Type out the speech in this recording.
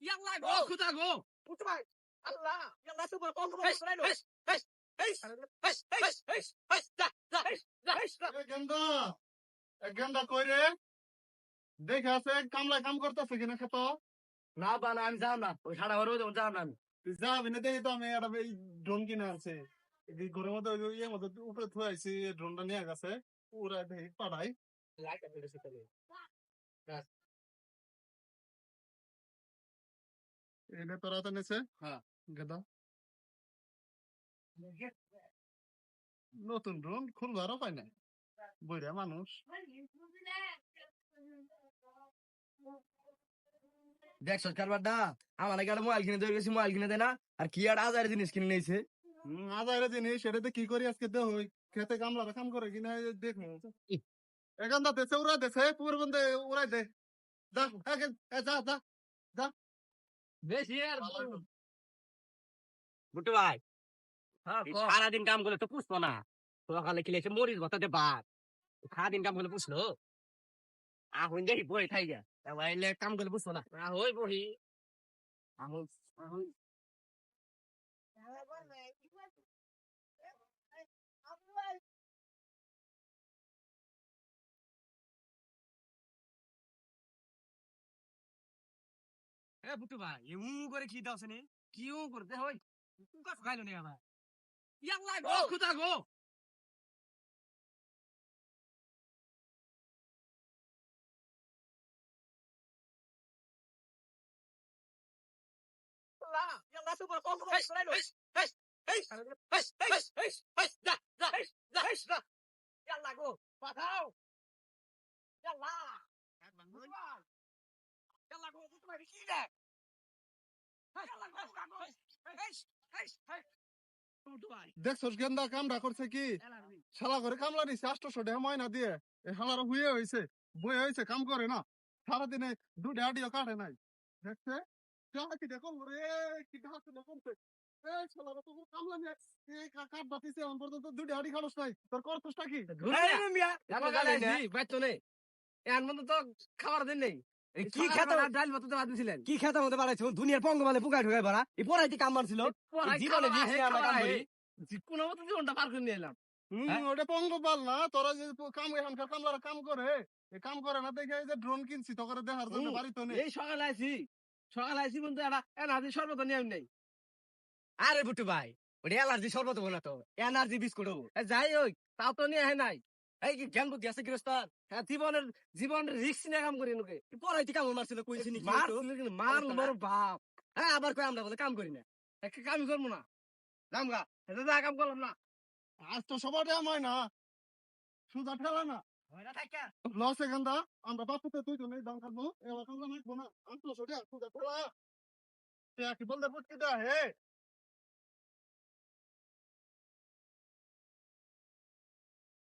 Go, kuda go. বুঝতে ভাই আল্লাহ ইয়াল্লাহ সুবহান আল্লাহ Hesh, সুবহান hesh, hesh, hesh, hesh, hesh, hesh, hesh, da, da, hesh, da, hesh, da. এ গেন্দা এ গেন্দা কই রে দেখে আছে কামলা কাম করতেছে কিনা খেত না বা না আমি যাব না ওই সাড়া ঘরে ওই যাব না আমি যাবি না দেখি তো আমি একটা এই ড্রোন কিনে আনছে ঘরের মধ্যে ওই ইয়ের মধ্যে উপরে থুয়ে আইছি ড্রোনটা নিয়ে গেছে পুরা দেখি পাঠাই লাইট আছে এটা তোরা তো নেছে হ্যাঁ। গেদা নতুন ড্রোন খুলবারও পাই না বইরা মানুষ দেখ সরকার বাড্ডা আমার একটা মোবাইল কিনে দিয়ে গেছি মোবাইল কিনে দেয় না আর কি একটা হাজার জিনিস কিনে নিয়েছে হুম, আজাইরা জিনিস সেটাতে কি করি আজকে দেহ খেতে কামলারা কাম করে কিনা এই দেখো এখান দা দেশে উড়াই দেশে পুরো বন্ধে উড়াই দে যা যা যা আর বুটু ভাই হ্যাঁ। সারাদিন কাম করলে তো পুষতো না। সকালে কি লেছে মরিচ ভর্তাতে বাদ সারাদিন কাম করলে পুষলো? এখন দেখি বই থাই গা কাম করলে পুষতো না। আ, বহি। এখন এখন এ বুটু ভাই এমন করে কি দাও শুনি কি ও করতে হয়? কুকা খাইলো নি আমার ইয়াল্লা গো কুদা গো. ইয়াল্লাহ গো পাঠাও। ইয়াল্লাহ ইয়াল্লা গো ভাই কি দেখ ইয়াল্লা গো কুদা গো হেশ, হেশ, হেশ। দেখছস গেন্দা কামটা করছে কি? শালা করে কামলা নিছে আষ্টশো টাকা ময়না দিয়ে। এ হুয়ে হয়েছে বই হয়েছে কাম করে না। সারাদিনে দুটা আডিও কাটে নাই। দেখছে? কি দেখো রে কি ঘাস দেখছে এই শালারা তো কামলা নিয়ে এই কাট বাতিছে এখন পর্যন্ত দুটা আডি খালস নাই। তোর কি? বাইতো নেই। তো খাবার দিন নেই। খেতে ডাল ভাত বাদ দিছিলেন। কি খেতে মধ্যে বাড়াইছো দুনিয়ার পঙ্গ মানে পুকাই ঢুকাই বাড়া এই পড়াইতে কাম মারছিল জীবনে কোনো মতো জীবনটা পার করে নিয়ে এলাম। হ্যাঁ? ওটা পঙ্গপাল না তোরা যে কাম এখানকার কামলারা কাম করে কাম করে না দেখে যে ড্রোন কিনছি তো করে দেখার জন্য বাড়ি তো নেই। এই সকালে আইছি সকালে আইছি বন্ধু এটা এনার্জি সর্বত নিয়ম নেই। আরে বুটু ভাই ওটা শরবত হব না তো এনার্জি বিস্কুট হব। যাই হোক তাও তো নিয়ে নাই। এই কি জ্ঞান বুদ্ধি আছে গৃহস্থান হ্যাঁ জীবনের জীবনের রিস্ক নিয়ে কাম করি নোকে পড়াইতে কাম মারছিল কইছি মার? মার বাপ। হ্যাঁ আবার কই আমরা বলে কাম করি না। একটা কাম করব না। এটা যা কাম করলাম না। আজ তো সবার টাইম হয় না। সুদা ঠেলা না। লস এখান দা আমরা বাপুতে তুই তো নেই দাম খাব এবার কামলা না আটশো টাকা সুদা ঠেলা তুই কি বলতে পুটকি দা হে?